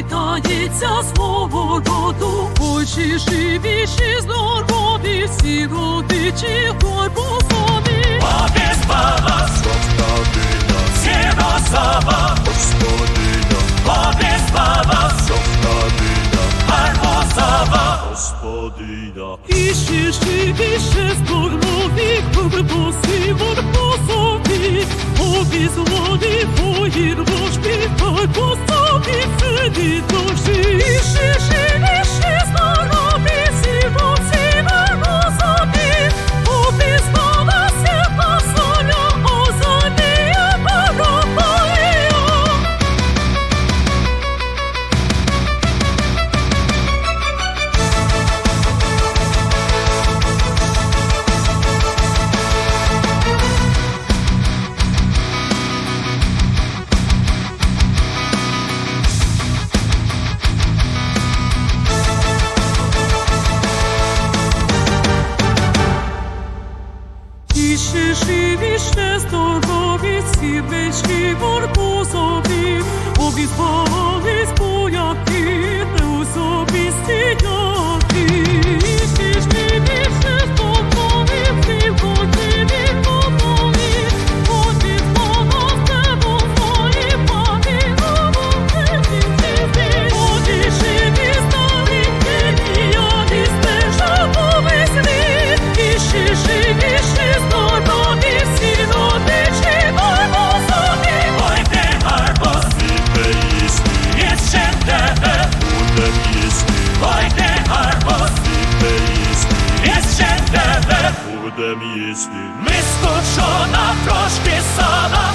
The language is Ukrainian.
вітається свого роду, очі живі, ще здорові, всі родичі, хой босові. Обіз баба, Совтадина, сіросова, господина, обіз баба, Совтадина, гарбузова, господина, І ще живі, ще здорові, хой босі, Живі, ще здорові, всі вечі борбузові, обізбали будем їсти. Ми скучно трошки сала.